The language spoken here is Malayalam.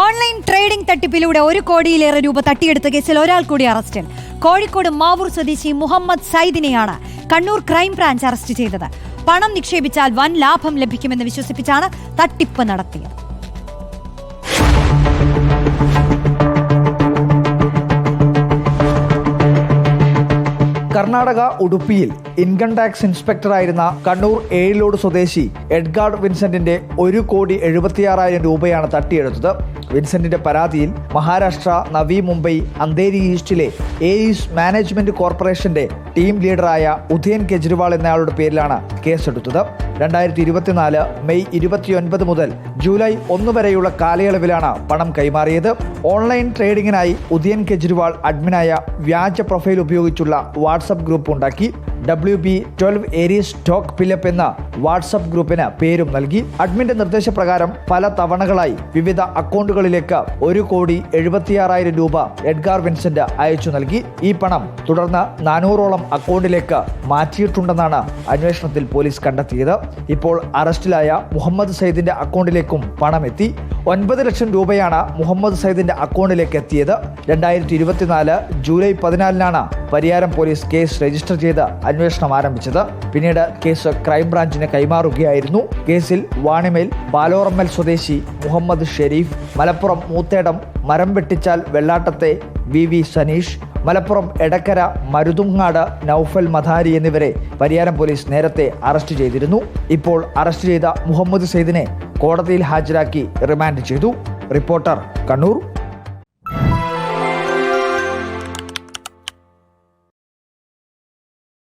ഓൺലൈൻ ട്രേഡിംഗ് തട്ടിപ്പിലൂടെ ഒരു കോടിയിലേറെ രൂപ തട്ടിയെടുത്ത കേസിൽ ഒരാൾ കൂടി അറസ്റ്റിൽ കോഴിക്കോട് മാവൂർ സ്വദേശി മുഹമ്മദ് സൈദിനെയാണ് കണ്ണൂർ ക്രൈംബ്രാഞ്ച് അറസ്റ്റ് ചെയ്തത്. പണം നിക്ഷേപിച്ചാൽ വൻ ലാഭം ലഭിക്കുമെന്ന് വിശ്വസിപ്പിച്ചാണ് തട്ടിപ്പ് നടത്തിയത്. കർണാടക ഉടുപ്പിയിൽ ഇൻകം ടാക്സ് ഇൻസ്പെക്ടറായിരുന്ന കണ്ണൂർ ഏഴിലോട് സ്വദേശി എഡ്ഗാർഡ് വിൻസെന്റിന്റെ ഒരു കോടി എഴുപത്തിയാറായിരം രൂപയാണ് തട്ടിയെടുത്തത്. വിൻസെന്റിന്റെ പരാതിയിൽ മഹാരാഷ്ട്ര നവി മുംബൈ അന്തേരി ഈസ്റ്റിലെ എയിസ് മാനേജ്മെന്റ് കോർപ്പറേഷന്റെ ടീം ലീഡറായ ഉദയൻ കെജ്രിവാൾ എന്നയാളുടെ പേരിലാണ് കേസെടുത്തത്. രണ്ടായിരത്തി ഇരുപത്തിനാല് മെയ് ഇരുപത്തിയൊൻപത് മുതൽ ജൂലൈ ഒന്ന് വരെയുള്ള കാലയളവിലാണ് പണം കൈമാറിയത്. ഓൺലൈൻ ട്രേഡിംഗിനായി ഉദയൻ കെജ്രിവാൾ അഡ്മിനായ വ്യാജ പ്രൊഫൈൽ ഉപയോഗിച്ചുള്ള വാട്സപ്പ് ഗ്രൂപ്പ് ഉണ്ടാക്കി. W B twelve Aries stock പില്ലപ്പ് എന്ന വാട്സപ്പ് ഗ്രൂപ്പിന് പേരും നൽകി. അഡ്മിന്റെ നിർദ്ദേശപ്രകാരം പല തവണകളായി വിവിധ അക്കൗണ്ടുകളിലേക്ക് ഒരു കോടി എഴുപത്തിയാറായിരം രൂപ എഡ്ഗാർ വിൻസെന്റ് അയച്ചു നൽകി. ഈ പണം തുടർന്ന് നാനൂറോളം അക്കൗണ്ടിലേക്ക് മാറ്റിയിട്ടുണ്ടെന്നാണ് അന്വേഷണത്തിൽ പോലീസ് കണ്ടെത്തിയത്. ഇപ്പോൾ അറസ്റ്റിലായ മുഹമ്മദ് സയ്യിദിന്റെ അക്കൗണ്ടിലേക്കും പണം എത്തി ഒൻപത് ലക്ഷം രൂപയാണ് മുഹമ്മദ് സയ്യിദിന്റെ അക്കൗണ്ടിലേക്ക് എത്തിയത്. രണ്ടായിരത്തി ഇരുപത്തിനാല് ജൂലൈ പതിനാലിനാണ് പരിയാരം പോലീസ് കേസ് രജിസ്റ്റർ ചെയ്ത് അന്വേഷണം ആരംഭിച്ചത്. പിന്നീട് കേസ് ക്രൈംബ്രാഞ്ചിന് കൈമാറുകയായിരുന്നു. കേസിൽ വാണിമേൽ പാലോറമ്മൽ സ്വദേശി മുഹമ്മദ് ഷെരീഫ് മലപ്പുറം മൂത്തേടം മരം വെട്ടിച്ചാൽ വെള്ളാട്ടത്തെ വി വി സനീഷ് മലപ്പുറം എടക്കര മരുതുങ്ങാട് നൌഫൽ മധാരി എന്നിവരെ പരിയാരം പോലീസ് നേരത്തെ അറസ്റ്റ് ചെയ്തിരുന്നു. ഇപ്പോൾ അറസ്റ്റ് ചെയ്ത മുഹമ്മദ് സെയ്ദിനെ കോടതിയിൽ ഹാജരാക്കി റിമാൻഡ് ചെയ്തു. റിപ്പോർട്ടർ കണ്ണൂർ.